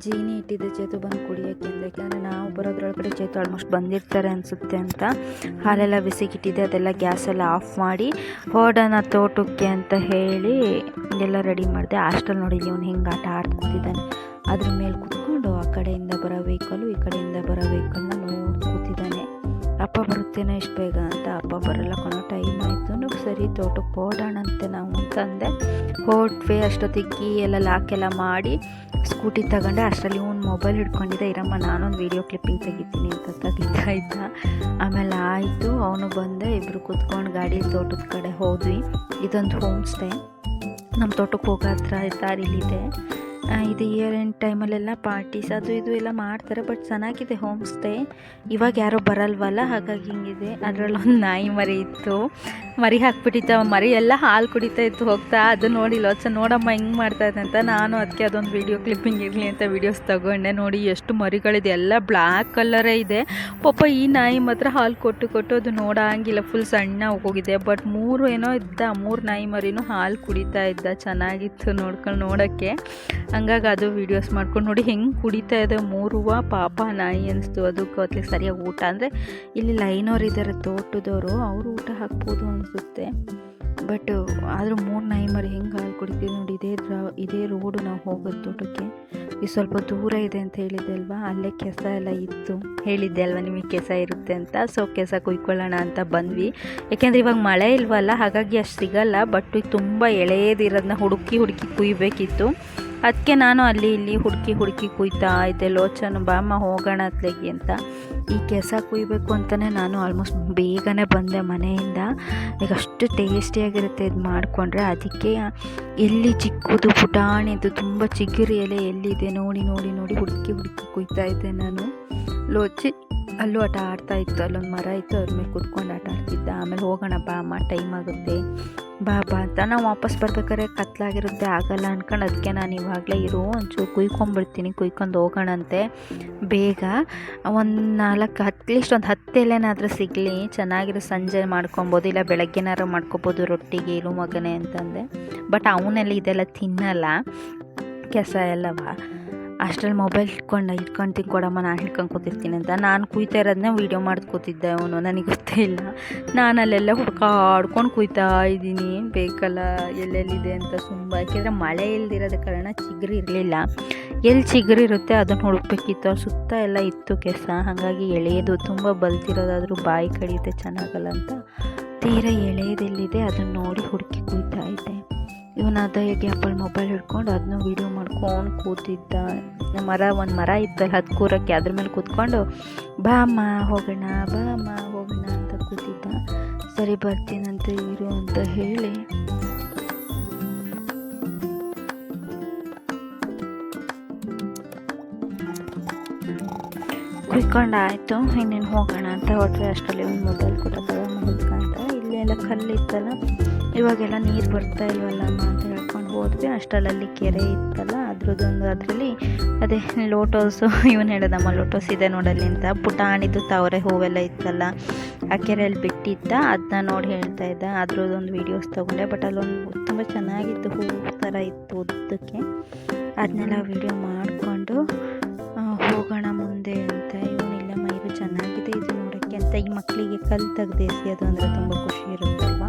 ಜೀನಿ ಇಟ್ಟಿದ್ದೆ ಚೇತು ಬಂದು ಕುಡಿಯೋಕ್ಕೆ ಯಾಕೆಂದರೆ ನಾವು ಬರೋದ್ರೊಳಗಡೆ ಚೇತು ಆಲ್ಮೋಸ್ಟ್ ಬಂದಿರ್ತಾರೆ ಅನಿಸುತ್ತೆ ಅಂತ. ಹಾಲೆಲ್ಲ ಬಿಸಿಗಿಟ್ಟಿದ್ದೆ ಅದೆಲ್ಲ ಗ್ಯಾಸೆಲ್ಲ ಆಫ್ ಮಾಡಿ ಹೋಡೋಣ ತೋಟಕ್ಕೆ ಅಂತ ಹೇಳಿ ಎಲ್ಲ ರೆಡಿ ಮಾಡಿದೆ. ಹಾಸ್ಟೆಲ್ ನೋಡಿ ಅವ್ನು ಹಿಂಗೆ ಆಟ ಆಡ್ತಿದ್ದಾನೆ ಅದ್ರ ಮೇಲೆ ಕೂತ್ಕೊಂಡು ಆ ಕಡೆಯಿಂದ ಬರೋ ವೆಹಿಕಲ್ಲು ಈ ಕಡೆಯಿಂದ ಬರೋ ವೆಹಿಕಲ್ನ ನೋಡಿ ಕೂತಿದ್ದಾನೆ ಅಪ್ಪ ಬರುತ್ತೇನೋ ಇಷ್ಟು ಬೇಗ ಅಂತ ಅಪ್ಪ ಬರಲ್ಲ ಕೊನೆ ಟೈಮ್ ಆಯಿತು. ಸರಿ, ತೋಟಕ್ಕೆ ಹೋಗೋಣಂತೆ ನಾವು ಅಂತಂದೆ. ಹೊರಟ್ವಿ ಅಷ್ಟೊತ್ತಿಗೆ ಎಲ್ಲ ಲಾಕೆಲ್ಲ ಮಾಡಿ ಸ್ಕೂಟಿ ತಗೊಂಡೆ. ಅಷ್ಟರಲ್ಲಿ ಒಂದು ಮೊಬೈಲ್ ಹಿಡ್ಕೊಂಡಿದ್ದೆ. ಇರಮ್ಮ, ನಾನೊಂದು ವೀಡಿಯೋ ಕ್ಲಿಪ್ಪಿಂಗ್ ತೆಗಿತೀನಿ ಅಂತ ತೆಗಿತಾ ಇದ್ದ. ಆಮೇಲೆ ಆಯಿತು, ಅವನು ಬಂದೆ. ಇಬ್ಬರು ಕೂತ್ಕೊಂಡು ಗಾಡಿ ತೋಟದ ಕಡೆ ಹೋದ್ವಿ. ಇದೊಂದು ಹೋಮ್ ಸ್ಟೇ ನಮ್ಮ ತೋಟಕ್ಕೆ ಹೋಗೋ ಹತ್ರ ದಾರಿಲಿದೆ ಇದು ಇಯರ್ ಎಂಡ್ ಟೈಮಲ್ಲೆಲ್ಲ ಪಾರ್ಟೀಸ್ ಅದು ಇದು ಎಲ್ಲ ಮಾಡ್ತಾರೆ ಬಟ್ ಚೆನ್ನಾಗಿದೆ ಹೋಮ್ ಸ್ಟೇ ಇವಾಗ ಯಾರೋ ಬರಲ್ವಲ್ಲ, ಹಾಗಾಗಿ ಹಿಂಗಿದೆ. ಅದರಲ್ಲೊಂದು ನಾಯಿ ಮರಿ ಇತ್ತು. ಮರಿ ಹಾಕ್ಬಿಟ್ಟಿತ್ತು ಮರಿ ಎಲ್ಲ ಹಾಲು ಕುಡಿತಾ ಇತ್ತು, ಹೋಗ್ತಾ. ಅದು ನೋಡಿಲ್ಲ ಚ ನೋಡಮ್ಮ ಹಿಂಗೆ ಮಾಡ್ತಾ ಇದೆ ಅಂತ ನಾನು ಅದಕ್ಕೆ ಅದೊಂದು ವೀಡಿಯೋ ಕ್ಲಿಪ್ಪಿಂಗ್ ಇರಲಿ ಅಂತ ವೀಡಿಯೋಸ್ ತಗೊಂಡೆ. ನೋಡಿ ಎಷ್ಟು ಮರಿಗಳಿದೆ, ಎಲ್ಲ ಬ್ಲ್ಯಾಕ್ ಕಲರೇ ಇದೆ. ಪಾಪ ಈ ನಾಯಿ ಮಾತ್ರ ಹಾಲು ಕೊಟ್ಟು ಕೊಟ್ಟು ಅದು ನೋಡಂಗಿಲ್ಲ ಫುಲ್ ಸಣ್ಣ ಹೋಗಿದೆ. ಬಟ್ ಮೂರು ಏನೋ ಇದ್ದ, ಮೂರು ನಾಯಿ ಮರಿನೂ ಹಾಲು ಕುಡಿತಾ ಇದ್ದ. ಚೆನ್ನಾಗಿತ್ತು ನೋಡ್ಕೊಂಡು ನೋಡೋಕ್ಕೆ. ಹಂಗಾಗಿ ಅದು ವೀಡಿಯೋಸ್ ಮಾಡ್ಕೊಂಡು ನೋಡಿ ಹೆಂಗೆ ಕುಡಿತಾ ಇದೆ, ಮೂರುವ ಪಾಪ ನಾಯಿ ಅನಿಸ್ತು. ಅದಕ್ಕೆ ಅದಕ್ಕೆ ಸರಿಯಾಗಿ ಊಟ ಅಂದರೆ ಇಲ್ಲಿ ಲೈನವ್ರು ಇದ್ದಾರೆ ತೋಟದವರು, ಅವರು ಊಟ ಹಾಕ್ಬೋದು ಅನಿಸುತ್ತೆ. ಬಟ್ ಆದರೂ ಮೂರು ನಾಯಿ ಮರಿ ಹೆಂಗೆ ಹಾಲು ಕುಡಿತೀವಿ ನೋಡಿ, ಇದೇ ರಾ, ಇದೇ ರೋಡು ನಾವು ಹೋಗೋದು ತೋಟಕ್ಕೆ. ಇದು ಸ್ವಲ್ಪ ದೂರ ಇದೆ ಅಂತ ಹೇಳಿದ್ದೆ ಅಲ್ವಾ? ಅಲ್ಲೇ ಕೆಸ ಎಲ್ಲ ಇತ್ತು. ಹೇಳಿದ್ದೆ ಅಲ್ವಾ ನಿಮಗೆ ಕೆಸ ಇರುತ್ತೆ ಅಂತ? ಸೊ ಕೆಸ ಕುಯ್ಕೊಳ್ಳೋಣ ಅಂತ ಬಂದ್ವಿ. ಯಾಕೆಂದರೆ ಇವಾಗ ಮಳೆ ಇಲ್ವಲ್ಲ, ಹಾಗಾಗಿ ಅಷ್ಟು ಸಿಗಲ್ಲ ಬಟ್ ತುಂಬ ಎಳೆಯದಿರೋದನ್ನ ಹುಡುಕಿ ಹುಡುಕಿ ಕುಯ್ಬೇಕಿತ್ತು. ಅದಕ್ಕೆ ನಾನು ಅಲ್ಲಿ ಇಲ್ಲಿ ಹುಡುಕಿ ಹುಡುಕಿ ಕುಯ್ತಾ ಇದ್ದೆ, ಲೋಚನ, ಬಾಮ್ಮ, ಹೋಗೋಣ ಅತ್ಲೆಗೆ ಅಂತ. ಈ ಕೆಸ ಕುಯ್ಬೇಕು ಅಂತಲೇ ನಾನು ಆಲ್ಮೋಸ್ಟ್ ಬೇಗನೆ ಬಂದೆ ಮನೆಯಿಂದ. ಈಗ ಅಷ್ಟು ಟೇಸ್ಟಿಯಾಗಿರುತ್ತೆ ಇದು ಮಾಡಿಕೊಂಡ್ರೆ. ಅದಕ್ಕೆ ಎಲ್ಲಿ ಚಿಕ್ಕದು, ಪುಟಾಣಿದು, ತುಂಬ ಚಿಗುರು ಎಲೆ ಎಲ್ಲಿದೆ ನೋಡಿ ನೋಡಿ ನೋಡಿ ಹುಡುಕಿ ಹುಡುಕಿ ಕುಯ್ತಾ ಇದ್ದೆ ನಾನು. ಲೋಚಿ, ಅಲ್ಲೂ ಆಟ ಆಡ್ತಾ ಇತ್ತು, ಅಲ್ಲೊಂದು ಮರ ಇತ್ತು, ಅದ್ರ ಮೇಲೆ ಕುತ್ಕೊಂಡು ಆಟ ಆಡ್ತಿದ್ದ. ಆಮೇಲೆ ಹೋಗೋಣ ಬಾ ಅಮ್ಮ ಟೈಮ್ ಆಗುತ್ತೆ. ಬಾ ಬಾ ಅಂತ ನಾವು ವಾಪಸ್ ಬರ್ಬೇಕಾದ್ರೆ ಕತ್ಲಾಗಿರುತ್ತೆ, ಆಗಲ್ಲ ಅನ್ಕೊಂಡು ಅದಕ್ಕೆ ನಾನು ಇವಾಗಲೇ ಇರೋ, ಒಂಚೂರು ಕುಯ್ಕೊಂಬಿಡ್ತೀನಿ ಕುಯ್ಕೊಂಡು ಹೋಗೋಣಂತೆ. ಬೇಗ ಒಂದು ನಾಲ್ಕು, ಅಟ್ಲೀಸ್ಟ್ ಒಂದು ಹತ್ತು ಎಲೆನಾದರೂ ಸಿಗಲಿ, ಚೆನ್ನಾಗಿರೋ ಸಂಜೆ ಮಾಡ್ಕೊಬೋದು, ಇಲ್ಲ ಬೆಳಗ್ಗೆನಾರು ಮಾಡ್ಕೊಬೋದು ರೊಟ್ಟಿಗೆ ಇರು ಮಗನೇ ಅಂತಂದೆ. ಬಟ್ ಅವನೆಲ್ಲ ಇದೆಲ್ಲ ತಿನ್ನಲ್ಲ ಕೆಸ ಎಲ್ಲವ. ಅಷ್ಟ್ರಲ್ಲಿ ಮೊಬೈಲ್ ಇಟ್ಕೊಂಡು ಇಟ್ಕೊಂಡು ತಿನ್ಕೊಡಮ್ಮ, ನಾನು ಹಿಡ್ಕೊಂಡು ಕೂತಿರ್ತೀನಿ ಅಂತ. ನಾನು ಕುಯ್ತಾ ಇರೋದನ್ನ ವೀಡಿಯೋ ಮಾಡ್ಕೊತಿದ್ದೆ ಕೂತಿದ್ದೆ ಅವನು, ನನಗೆ ಗೊತ್ತೇ ಇಲ್ಲ. ನಾನು ಅಲ್ಲೆಲ್ಲ ಹುಡ್ಕಾಡ್ಕೊಂಡು ಕುಯ್ತಾ ಇದ್ದೀನಿ. ಬೇಕಲ್ಲ, ಎಲ್ಲೆಲ್ಲಿದೆ ಅಂತ ತುಂಬ ಯಾಕೆಂದರೆ ಮಳೆ ಇಲ್ದಿರೋದ ಕಾರಣ ಚಿಗುರು ಇರಲಿಲ್ಲ. ಎಲ್ಲಿ ಚಿಗುರು ಇರುತ್ತೆ ಅದನ್ನು ಹುಡುಕ್ಬೇಕಿತ್ತು. ಅವ್ರ ಸುತ್ತ ಎಲ್ಲ ಇತ್ತು ಕೆಸ ಹಾಗಾಗಿ ಎಳೆಯೋದು ತುಂಬ ಬಲ್ತಿರೋದಾದರೂ ಬಾಯಿ ಕಡಿಯುತ್ತೆ ಚೆನ್ನಾಗಲ್ಲ ಅಂತ. ತೀರ ಎಳೆಯದೆಲ್ಲಿದೆ ಅದನ್ನು ನೋಡಿ ಹುಡುಕಿ ಕುಯ್ತಾ ಇದ್ದೆ. ಇವನ ಅದ ಗ್ಯಾಪಲ್ಲಿ ಮೊಬೈಲ್ ಹಿಡ್ಕೊಂಡು ಅದನ್ನ ವೀಡಿಯೋ ಮಾಡ್ಕೊಂಡು ಕೂತಿದ್ದ. ಮರ, ಒಂದು ಮರ ಇತ್ತಲ್ಲ ಹತ್ತು ಕೂರಕ್ಕೆ ಅದ್ರ ಮೇಲೆ ಕೂತ್ಕೊಂಡು, ಬಾ ಅಮ್ಮ, ಹೋಗೋಣ, ಬಾ ಅಮ್ಮ, ಹೋಗೋಣ ಅಂತ ಕೂತಿದ್ದ. ಸರಿ, ಬರ್ತೀನಂತ, ಇರು ಅಂತ ಹೇಳಿ. ಕುಯ್ಕೊಂಡು ಆಯಿತು. ಇನ್ನೇನು ಹೋಗೋಣ ಅಂತ ಹೊಟ್ಟರೆ ಅಷ್ಟರಲ್ಲಿ ಒಂದು ಮೊಬೈಲ್ ಕೂಡ ತಗೊಂಡು ಇಲ್ಲೆಲ್ಲ ಕಲ್ಲು ಕಲ್ಲಿತ್ತಲ್ಲ. ಇವಾಗೆಲ್ಲ ನೀರು ಬರ್ತಾ ಇಲ್ವಲ್ಲಮ್ಮ ಅಂತ ಹೇಳ್ಕೊಂಡು ಹೋದ್ವಿ. ಅಷ್ಟರಲ್ಲಿ ಕೆರೆ ಇತ್ತಲ್ಲ, ಅದ್ರದ್ದೊಂದು ಅದರಲ್ಲಿ ಅದೇ ಲೋಟೋಸು, ಇವನು ಹೇಳೋದಮ್ಮ ಲೋಟೋಸ್ ಇದೆ ನೋಡಲ್ಲಿ ಅಂತ. ಪುಟಾಣಿದು ತಾವರೆ ಹೂವೆಲ್ಲ ಇತ್ತಲ್ಲ, ಆ ಕೆರೆಯಲ್ಲಿ ಬಿಟ್ಟಿದ್ದ. ಅದನ್ನ ನೋಡಿ ಹೇಳ್ತಾ ಇದ್ದ. ಅದ್ರದ್ದೊಂದು ವೀಡಿಯೋಸ್ ತೊಗೊಂಡೆ ಬಟ್ ಅಲ್ಲೊಂದು ತುಂಬ ಚೆನ್ನಾಗಿತ್ತು ಹೂವು ಥರ ಇತ್ತು ಉದ್ದಕ್ಕೆ. ಅದನ್ನೆಲ್ಲ ವೀಡಿಯೋ ಮಾಡಿಕೊಂಡು ಹೋಗೋಣ ಮುಂದೆ ಅಂತ. ಇವನಿಲ್ಲಮ್ಮ ಇದು ಚೆನ್ನಾಗಿದೆ ಇದು ನೋಡೋಕ್ಕೆ ಅಂತ. ಈ ಮಕ್ಕಳಿಗೆ ಕಲ್ ತೆಗ್ದೇಸಿ ಅದು ಅಂದರೆ ತುಂಬ ಖುಷಿ ಇರುತ್ತಲ್ವ?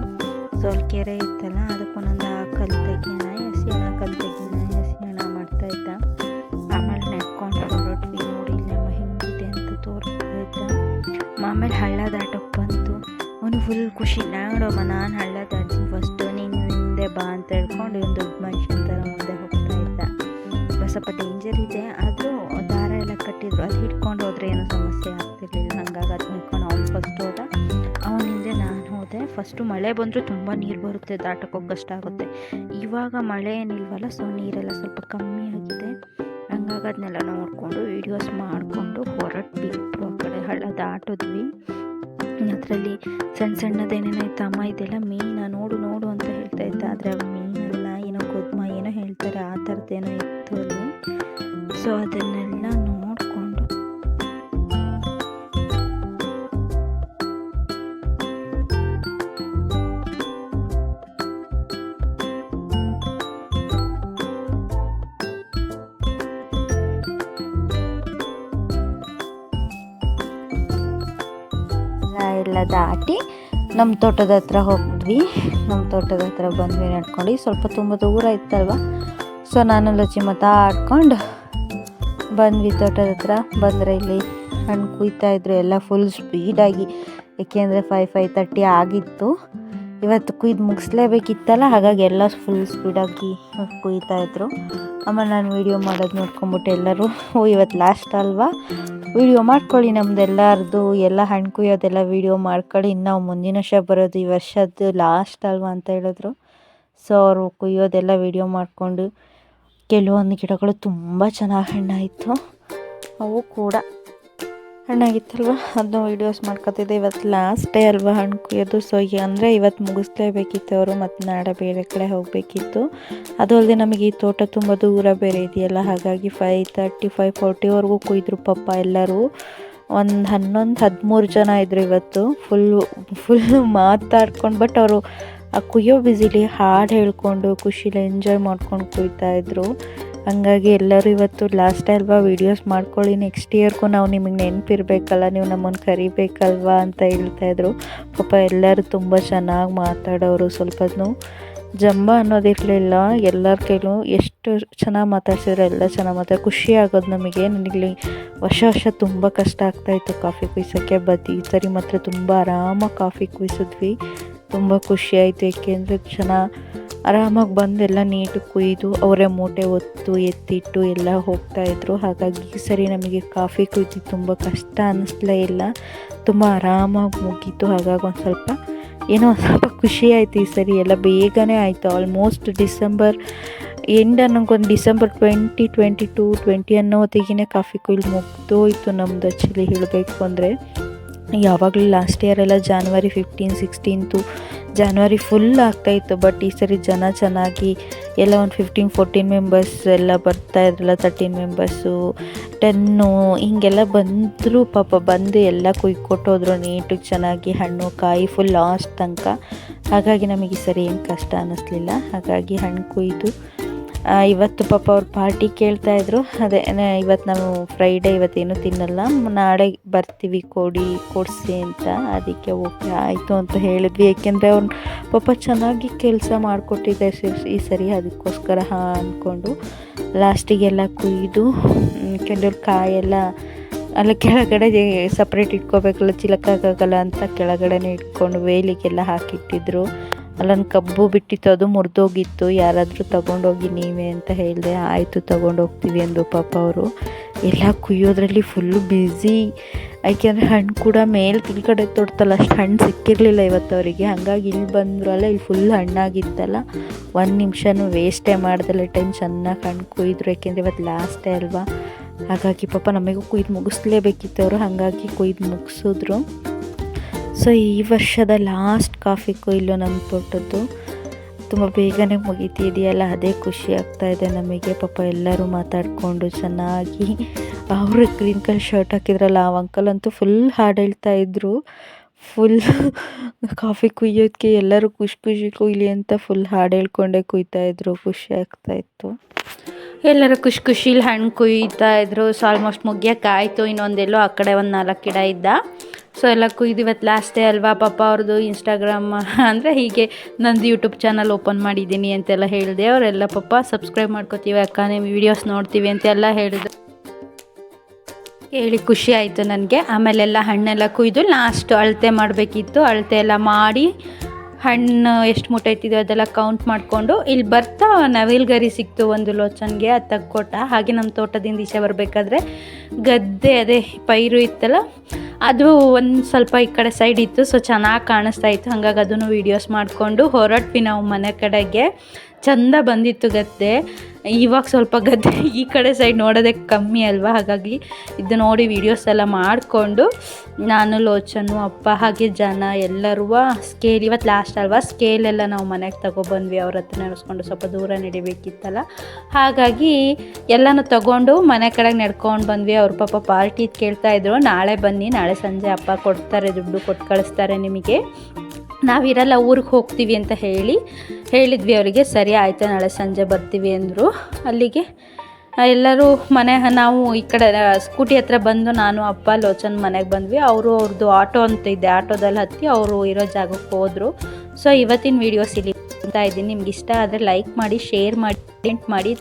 ಸೊ ಅಲ್ಲಿ ಕೆರೆ ಇತ್ತಲ್ಲ ಅದಕ್ಕೊಂದೊಂದು ಕಲ್ಲು ತೆಗಿಯೋಣ ಹಣ ಕಲ್ಲು ತೆಗಿಯೋಣ ಹಣ ಮಾಡ್ತಾ ಇದ್ದ. ಆಮೇಲೆ ನೆಕ್ಕೊಂಡು ಹೊರಟ್ವಿ ನೋಡಿ ಇಲ್ಲಮ್ಮ ಹಿಂಗಿದೆ ಅಂತ ತೋರಿಸ್ತಾ ಇದ್ದ. ಆಮೇಲೆ ಹಳ್ಳ ದಾಟಕ್ಕೆ ಬಂತು ಅವನು ಫುಲ್ ಖುಷಿ. ನೋಡಮ್ಮ ನಾನು ಹಳ್ಳ ದಾಟ್ತೀನಿ ಫಸ್ಟು ನೀನು ಹಿಂದೆ ಬಾ ಅಂತ ಹೇಳ್ಕೊಂಡು ಇವನು ದೊಡ್ಡ ಮನುಷ್ಯನ ಥರ ಮುಂದೆ ಹೋಗ್ತಾ ಇದ್ದ. ಸ್ವಲ್ಪ ಡೇಂಜರ್ ಇದೆ, ಆದರೂ ದಾರ ಎಲ್ಲ ಕೊಟ್ಟಿದ್ರು. ಅದು ಹಿಡ್ಕೊಂಡು ಹೋದ್ರೆ ಏನೂ ಸಮಸ್ಯೆ ಆಗ್ತಿರ್ಲಿಲ್ಲ. ಹಾಗಾಗಿ ಅದು ಹಿಡ್ಕೊಂಡು ಅವ್ನು ಫಸ್ಟ್ ಹೋದ. ಫಸ್ಟು ಮಳೆ ಬಂದರೂ ತುಂಬ ನೀರು ಬರುತ್ತೆ ದಾಟಕ್ಕೋಗಿ ಕಷ್ಟ ಆಗುತ್ತೆ. ಇವಾಗ ಮಳೆ ಏನಿಲ್ವಲ್ಲ ಸೊ ನೀರೆಲ್ಲ ಸ್ವಲ್ಪ ಕಮ್ಮಿ ಆಗಿದೆ. ಹಂಗಾಗಿ ಅದನ್ನೆಲ್ಲ ನೋಡಿಕೊಂಡು ವೀಡಿಯೋಸ್ ಮಾಡಿಕೊಂಡು ಹೊರಟ್ವಿ ಆ ಕಡೆ ಹಳ್ಳ ದಾಟಿದ್ವಿ. ಅದರಲ್ಲಿ ಸಣ್ಣ ಸಣ್ಣದೇನೇನೋ ಇತ್ತು ಅಮ್ಮ ಇದೆಲ್ಲ ಮೀನ ನೋಡು ನೋಡು ಅಂತ ಹೇಳ್ತಾ ಇದ್ದೆ. ಆದರೆ ಮೀನಲ್ಲ, ಏನೋ ಗೊದ್ಮ ಏನೋ ಹೇಳ್ತಾರೆ, ಆ ಥರದ್ದೇನೋ ಇತ್ತು ಅಲ್ಲಿ. ಸೊ ಅದನ್ನೆಲ್ಲ ನೋಡಿಕೊಂಡು ಎಲ್ಲ ದಾಟಿ ನಮ್ಮ ತೋಟದ ಹತ್ರ ಹೋಗಿದ್ವಿ. ನಮ್ಮ ತೋಟದ ಹತ್ರ ಬಂದ್ವಿ ನಡ್ಕೊಂಡು ಸ್ವಲ್ಪ ತುಂಬ ದೂರ ಇತ್ತಲ್ವ? ಸೊ ನಾನು ಲಚ್ಚಿ ಮಾತಾಡ್ಕೊಂಡು ಬಂದ್ವಿ ತೋಟದ ಹತ್ರ. ಬಂದರೆ ಇಲ್ಲಿ ಹಣ್ಣು ಕುಯ್ತಾ ಇದ್ರು. ಎಲ್ಲ ಫುಲ್ ಸ್ಪೀಡಾಗಿ ಏಕೆಂದರೆ ಫೈವ್ ಫೈವ್ ತರ್ಟಿ ಆಗಿತ್ತು. ಇವತ್ತು ಕುಯ್ದು ಮುಗಿಸ್ಲೇಬೇಕಿತ್ತಲ್ಲ, ಹಾಗಾಗಿ ಎಲ್ಲ ಫುಲ್ ಸ್ಪೀಡಾಗಿ ಕುಯ್ತಾ ಇದ್ರು. ಆಮೇಲೆ ನಾನು ವೀಡಿಯೋ ಮಾಡೋದು ನೋಡ್ಕೊಂಬಿಟ್ಟು ಎಲ್ಲರೂ, ಓ ಇವತ್ತು ಲಾಸ್ಟ್ ಅಲ್ವಾ? ವೀಡಿಯೋ ಮಾಡ್ಕೊಳ್ಳಿ ನಮ್ದೆಲ್ಲರದು ಎಲ್ಲ ಹಣ್ಣು ಕುಯ್ಯೋದೆಲ್ಲ ವೀಡಿಯೋ ಮಾಡ್ಕೊಳ್ಳಿ, ಇನ್ನು ಮುಂದಿನ ವರ್ಷ ಬರೋದು, ಈ ವರ್ಷದ್ದು ಲಾಸ್ಟ್ ಅಲ್ವಾ? ಅಂತ ಹೇಳಿದ್ರು. ಸೊ ಅವರು ಕುಯ್ಯೋದೆಲ್ಲ ವೀಡಿಯೋ ಮಾಡಿಕೊಂಡು, ಕೆಲವೊಂದು ಗಿಡಗಳು ತುಂಬ ಚೆನ್ನಾಗಿ ಹಣ್ಣಾಯಿತು, ಅವು ಕೂಡ. ಹಣ್ಣಾಗಿತ್ತಲ್ವ ಅದನ್ನ ವೀಡಿಯೋಸ್ ಮಾಡ್ಕೊತಿದ್ದೆ. ಇವತ್ತು ಲಾಸ್ಟ್ ಡೇ ಅಲ್ವಾ ಹಣ್ಣು ಕುಯ್ಯೋದು? ಸೊ ಅಂದರೆ ಇವತ್ತು ಮುಗಿಸ್ಲೇಬೇಕಿತ್ತು ಅವರು ಮತ್ತು ನಾಡ ಬೇರೆ ಕಡೆ ಹೋಗಬೇಕಿತ್ತು. ಅದು ಅಲ್ಲದೆ ನಮಗೆ ಈ ತೋಟ ತುಂಬ ದೂರ ಬೇರೆ ಇದೆಯಲ್ಲ. ಹಾಗಾಗಿ ಫೈವ್ ತರ್ಟಿ ಫೈವ್ ಫೋರ್ಟಿವರೆಗೂ ಕುಯ್ದರು ಪಪ್ಪ ಎಲ್ಲರೂ. ಒಂದು ಹನ್ನೊಂದು, ಹದಿಮೂರು ಜನ ಇದ್ದರು ಇವತ್ತು. ಫುಲ್ಲು ಫುಲ್ಲು ಮಾತಾಡ್ಕೊಂಡು ಬಟ್ ಅವರು ಆ ಕುಯ್ಯೋ ಬಿಸಿಲಿ ಹಾಡು ಹೇಳ್ಕೊಂಡು, ಖುಷಿಲಿ ಎಂಜಾಯ್ ಮಾಡ್ಕೊಂಡು ಕುಯ್ತಾ ಇದ್ರು. ಹಂಗಾಗಿ ಎಲ್ಲರೂ ಇವತ್ತು ಲಾಸ್ಟ್ ಅಲ್ವಾ ವೀಡಿಯೋಸ್ ಮಾಡ್ಕೊಳ್ಳಿ. ನೆಕ್ಸ್ಟ್ ಇಯರ್ಗೂ ನಾವು ನಿಮಗೆ ನೆನಪಿರ್ಬೇಕಲ್ಲ, ನೀವು ನಮ್ಮನ್ನು ಕರಿಬೇಕಲ್ವಾ ಅಂತ ಹೇಳ್ತಾಯಿದ್ರು ಪಾಪ ಎಲ್ಲರೂ ತುಂಬ ಚೆನ್ನಾಗಿ ಮಾತಾಡೋರು ಸ್ವಲ್ಪ ಜಂಬ ಅನ್ನೋದಿರಲಿಲ್ಲ, ಎಲ್ಲರ ಕೈಲೂ ಎಷ್ಟು ಚೆನ್ನಾಗಿ ಮಾತಾಡ್ಸಿದ್ರೆ, ಎಲ್ಲ ಚೆನ್ನಾಗಿ ಮಾತಾಡಿ, ಖುಷಿ ಆಗೋದು ನಮಗೆ. ನನಗೆ ವರ್ಷ ವರ್ಷ ತುಂಬ ಕಷ್ಟ ಆಗ್ತಾಯಿತ್ತು ಕಾಫಿ ಕುಯ್ಸೋಕ್ಕೆ. ಬಟ್ ಈ ಸರಿ ಮಾತ್ರ ತುಂಬ ಆರಾಮಾಗಿ ಕಾಫಿ ಕುಯ್ಸಿದ್ವಿ. ತುಂಬ ಖುಷಿ ಆಯಿತು ಏಕೆಂದರೆ ಚೆನ್ನಾಗಿ ಆರಾಮಾಗಿ ಬಂದು ಎಲ್ಲ ನೀಟಾಗಿ ಕುಯ್ದು ಅವರೇ ಮೂಟೆ ಒತ್ತು, ಎತ್ತಿಟ್ಟು ಎಲ್ಲ ಹೋಗ್ತಾಯಿದ್ರು ಹಾಗಾಗಿ ಈ ಸರಿ ನಮಗೆ ಕಾಫಿ ಕುಯ್ದು ತುಂಬ ಕಷ್ಟ ಅನ್ನಿಸ್ಲೇ ಇಲ್ಲ. ತುಂಬ ಆರಾಮಾಗಿ ಮುಗೀತು. ಹಾಗಾಗಿ ಒಂದು ಸ್ವಲ್ಪ ಏನೋ ಸ್ವಲ್ಪ ಖುಷಿ ಆಯಿತು ಈ ಸರಿ. ಎಲ್ಲ ಬೇಗನೆ ಆಯಿತು. Almost December end ಅನ್ನೋಂಗೊಂದು December twenty twenty two twenty ಅನ್ನೋ ಕಾಫಿ ಕುಯ್ಲು ಮುಗ್ದೋಯ್ತು ನಮ್ಮದು ಆ್ಯಕ್ಚುಲಿ ಹೇಳಬೇಕು ಅಂದರೆ. ಯಾವಾಗಲೂ ಲಾಸ್ಟ್ ಇಯರ್ ಎಲ್ಲ January fifteen sixteenth January full ಆಗ್ತಾಯಿತ್ತು ಬಟ್ ಈ ಸರಿ ಜನ ಚೆನ್ನಾಗಿ ಎಲ್ಲ ಒಂದು ಫಿಫ್ಟೀನ್ ಫೋರ್ಟೀನ್ ಮೆಂಬರ್ಸ್ ಎಲ್ಲ ಬರ್ತಾ ಇದ್ರಲ್ಲ ತರ್ಟೀನ್ ಮೆಂಬರ್ಸು ಟೆನ್ನು ಹಿಂಗೆಲ್ಲ ಬಂದರೂ ಪಾಪ ಬಂದು ಎಲ್ಲ ಕುಯ್ಕೊಟ್ಟೋದ್ರು ನೀಟಿಗೆ ಚೆನ್ನಾಗಿ ಹಣ್ಣು, ಕಾಯಿ ಫುಲ್ ಲಾಸ್ಟ್ ತನಕ. ಹಾಗಾಗಿ ನಮಗೆ ಈ ಸರಿ ಏನು ಕಷ್ಟ ಅನ್ನಿಸ್ಲಿಲ್ಲ ಹಾಗಾಗಿ ಹಣ್ಣು ಕುಯ್ದು ಇವತ್ತು ಪಾಪ ಅವ್ರು ಪಾರ್ಟಿ ಕೇಳ್ತಾ ಇದ್ರು. ಅದೇ ಇವತ್ತು ನಾವು ಫ್ರೈಡೇ ಇವತ್ತೇನು ತಿನ್ನಲ್ಲ. ನಾಳೆ ಬರ್ತೀವಿ ಕೊಡಿ, ಕೊಡಿಸಿ ಅಂತ. ಅದಕ್ಕೆ ಓಕೆ, ಆಯಿತು ಅಂತ ಹೇಳಿದ್ವಿ. ಏಕೆಂದರೆ ಅವ್ರು ಪಾಪ ಚೆನ್ನಾಗಿ ಕೆಲಸ ಮಾಡಿಕೊಟ್ಟಿದ್ದೆ ಈ ಸರಿ ಅದಕ್ಕೋಸ್ಕರ ಹಾಂ ಅಂದ್ಕೊಂಡು ಲಾಸ್ಟಿಗೆಲ್ಲ ಕುಯ್ದು ಕೆಲವ್ರು ಕಾಯೆಲ್ಲ ಅಲ್ಲ, ಕೆಳಗಡೆ ಸಪ್ರೇಟ್ ಇಟ್ಕೋಬೇಕಲ್ಲ, ಚಿಲಕಾಗಲ್ಲ ಅಂತ ಕೆಳಗಡೆನೇ ಇಟ್ಕೊಂಡು ವೇಲಿಗೆಲ್ಲ ಹಾಕಿಟ್ಟಿದ್ರು. ಅಲ್ಲೊಂದು ಕಬ್ಬು ಬಿಟ್ಟಿತ್ತು, ಅದು ಮುರಿದೋಗಿತ್ತು. ಯಾರಾದರೂ ತಗೊಂಡೋಗಿ ನೀವೇ ಅಂತ ಹೇಳಿದೆ, ಆಯಿತು, ತಗೊಂಡೋಗ್ತೀವಿ ಅಂದರು ಪಾಪ ಅವರು. ಎಲ್ಲ ಕುಯ್ಯೋದ್ರಲ್ಲಿ ಫುಲ್ಲು ಬ್ಯುಸಿ ಯಾಕೆಂದರೆ ಹಣ್ಣು ಕೂಡ ಮೇಲೆ ತಿಳ್ಕಡೆ ತೊಡ್ತಲ್ಲ, ಅಷ್ಟು ಹಣ್ಣು ಸಿಕ್ಕಿರಲಿಲ್ಲ ಇವತ್ತು ಅವರಿಗೆ. ಹಾಗಾಗಿ ಇಲ್ಲಿ ಬಂದ್ರಲ್ಲ ಇಲ್ಲಿ ಫುಲ್ ಹಣ್ಣಾಗಿತ್ತಲ್ಲ. ಒಂದು ನಿಮಿಷನೂ ವೇಸ್ಟೇ ಮಾಡ್ದಲ್ಲ ಟೈಮ್ ಚೆನ್ನಾಗಿ ಹಣ್ಣು ಕುಯ್ದ್ರು. ಯಾಕೆಂದರೆ ಇವತ್ತು ಲಾಸ್ಟೇ ಅಲ್ವಾ? ಹಾಗಾಗಿ ಪಾಪ ನಮಗೂ ಕುಯ್ದು ಮುಗಿಸ್ಲೇಬೇಕಿತ್ತು ಅವರು. ಹಾಗಾಗಿ ಕುಯ್ದು ಮುಗಿಸಿದ್ರು. ಸೊ ಈ ವರ್ಷದ ಲಾಸ್ಟ್ ಕಾಫಿ ಕೊಯ್ಲು ನಮ್ಮ ತೋಟದ್ದು ತುಂಬ ಬೇಗನೆ ಮುಗಿತಿದೆಯಲ್ಲ, ಅದೇ ಖುಷಿ ಆಗ್ತಾ ಇದೆ ನಮಗೆ. ಪಾಪ ಎಲ್ಲರೂ ಮಾತಾಡಿಕೊಂಡು ಚೆನ್ನಾಗಿ. ಅವರು ಗ್ರೀನ್ ಕಲರ್ ಶರ್ಟ್ ಹಾಕಿದ್ರಲ್ಲ, ಆ ಅಂಕಲ್ ಅಂತೂ ಫುಲ್ ಹಾಡು ಹೇಳ್ತಾ ಇದ್ರು. ಫುಲ್ ಕಾಫಿ ಕುಯ್ಯೋದಕ್ಕೆ ಎಲ್ಲರೂ ಖುಷಿ ಖುಷಿ ಕುಯ್ಲಿ ಅಂತ ಫುಲ್ ಹಾಡು ಹೇಳ್ಕೊಂಡೆ ಕುಯ್ತಾ ಇದ್ರು. ಖುಷಿ ಆಗ್ತಾ ಇತ್ತು. ಎಲ್ಲರೂ ಖುಷಿ ಖುಷಿಲಿ ಹಣ್ಣು ಕುಯ್ತಾ ಇದ್ರು. ಸೊ ಆಲ್ಮೋಸ್ಟ್ ಮುಗಿಯೋಕ್ಕಾಯ್ತು ಇನ್ನೊಂದೆಲ್ಲೋ ಆ ಕಡೆ ಒಂದು ನಾಲ್ಕು ಗಿಡ ಇದ್ದ. ಸೊ ಎಲ್ಲ ಕುಯ್ದು ಇವತ್ತು ಲಾಸ್ಟ್ ಅಲ್ವಾ? ಪಾಪ ಅವ್ರದ್ದು ಇನ್ಸ್ಟಾಗ್ರಾಮ್ ಅಂದರೆ ಹೀಗೆ ನಂದು ಯೂಟ್ಯೂಬ್ ಚಾನಲ್ ಓಪನ್ ಮಾಡಿದ್ದೀನಿ ಅಂತೆಲ್ಲ ಹೇಳಿದೆ. ಅವರೆಲ್ಲ ಪಾಪ ಸಬ್ಸ್ಕ್ರೈಬ್ ಮಾಡ್ಕೋತೀವಿ ಅಕ್ಕ ನಿಮ್ಮ ವೀಡಿಯೋಸ್ ನೋಡ್ತೀವಿ ಅಂತೆಲ್ಲ ಹೇಳಿದ್ರು ಹೇಳಿ ಖುಷಿ ಆಯಿತು ನನಗೆ. ಆಮೇಲೆಲ್ಲ ಹಣ್ಣೆಲ್ಲ ಕುಯ್ದು ಲಾಸ್ಟ್ ಅಳತೆ ಮಾಡಬೇಕಿತ್ತು. ಅಳತೆ ಎಲ್ಲ ಮಾಡಿ ಹಣ್ಣು ಎಷ್ಟು ಮೂಟೆ ಇಟ್ಟಿದ್ವಿ ಅದೆಲ್ಲ ಕೌಂಟ್ ಮಾಡಿಕೊಂಡು ಇಲ್ಲಿ ಬರ್ತಾ ನವಿಲ್ಗರಿ ಸಿಕ್ತು ಒಂದು ಲೋಚನ್ಗೆ, ಅದು ತಕ್ಕೊಟ್ಟ. ಹಾಗೆ ನಮ್ಮ ತೋಟದಿಂದ ಈಚೆ ಬರಬೇಕಾದ್ರೆ ಗದ್ದೆ, ಅದೇ ಪೈರು ಇತ್ತಲ್ಲ, ಅದು ಒಂದು ಸ್ವಲ್ಪ ಈ ಕಡೆ ಸೈಡ್ ಇತ್ತು ಸೊ ಚೆನ್ನಾಗಿ ಕಾಣಿಸ್ತಾ ಇತ್ತು. ಹಾಗಾಗಿ ಅದನ್ನು ವೀಡಿಯೋಸ್ ಮಾಡಿಕೊಂಡು ಹೊರಟ್ವಿ ನಾವು ಮನೆ ಕಡೆಗೆ. ಚಂದ ಬಂದಿತ್ತು ಗದ್ದೆ. ಇವಾಗ ಸ್ವಲ್ಪ ಗದ್ದೆ ಈ ಕಡೆ ಸೈಡ್ ನೋಡೋದೇ ಕಮ್ಮಿ ಅಲ್ವಾ? ಹಾಗಾಗಿ ಇದು ನೋಡಿ ವೀಡಿಯೋಸ್ ಎಲ್ಲ ಮಾಡಿಕೊಂಡು ನಾನು, ಲೋಚನು, ಅಪ್ಪ ಹಾಗೆ ಜನ ಎಲ್ಲರೂ ಸ್ಕೇಲ್ ಇವತ್ತು ಲಾಸ್ಟ್ ಅಲ್ವಾ? ಸ್ಕೇಲ್ ಎಲ್ಲ ನಾವು ಮನೆಗೆ ತಗೊಬಂದ್ವಿ. ಅವ್ರ ಹತ್ರ ನಡೆಸ್ಕೊಂಡು ಸ್ವಲ್ಪ ದೂರ ನಡಿಬೇಕಿತ್ತಲ್ಲ. ಹಾಗಾಗಿ ಎಲ್ಲನೂ ತಗೊಂಡು ಮನೆ ಕಡೆಗೆ ನಡ್ಕೊಂಡು ಬಂದ್ವಿ. ಅವ್ರ ಪಾಪ ಪಾರ್ಟಿ ಕೇಳ್ತಾ ಇದ್ರು. ನಾಳೆ ಬನ್ನಿ. ನಾಳೆ ಸಂಜೆ ಅಪ್ಪ ಕೊಡ್ತಾರೆ, ದುಡ್ಡು ಕೊಟ್ಟು ಕಳಿಸ್ತಾರೆ ನಿಮಗೆ. ನಾವಿರಲ್ಲ, ಊರಿಗೆ ಹೋಗ್ತೀವಿ ಅಂತ ಹೇಳಿ ಹೇಳಿದ್ವಿ ಅವರಿಗೆ, ಸರಿ ಆಯಿತು, ನಾಳೆ ಸಂಜೆ ಬರ್ತೀವಿ ಅಂದರು. ಅಲ್ಲಿಗೆ ಎಲ್ಲರೂ ಮನೆ, ನಾವು ಈ ಕಡೆ ಸ್ಕೂಟಿ ಹತ್ರ ಬಂದು ನಾನು, ಅಪ್ಪ, ಲೋಚನ್ ಮನೆಗೆ ಬಂದ್ವಿ. ಅವರು ಅವ್ರದ್ದು ಆಟೋ ಅಂತ ಇದೆ ಆಟೋದಲ್ಲಿ ಹತ್ತಿ ಅವರು ಇರೋ ಜಾಗಕ್ಕೆ ಹೋದರು. ಸೊ, ಇವತ್ತಿನ ವೀಡಿಯೋಸ್ ಇಲ್ಲಿ ಅಂತ ಇದ್ದೀನಿ. ನಿಮ್ಗೆ ಇಷ್ಟ ಆದರೆ ಲೈಕ್ ಮಾಡಿ, ಶೇರ್ ಮಾಡಿ, ಕಮೆಂಟ್ ಮಾಡಿ.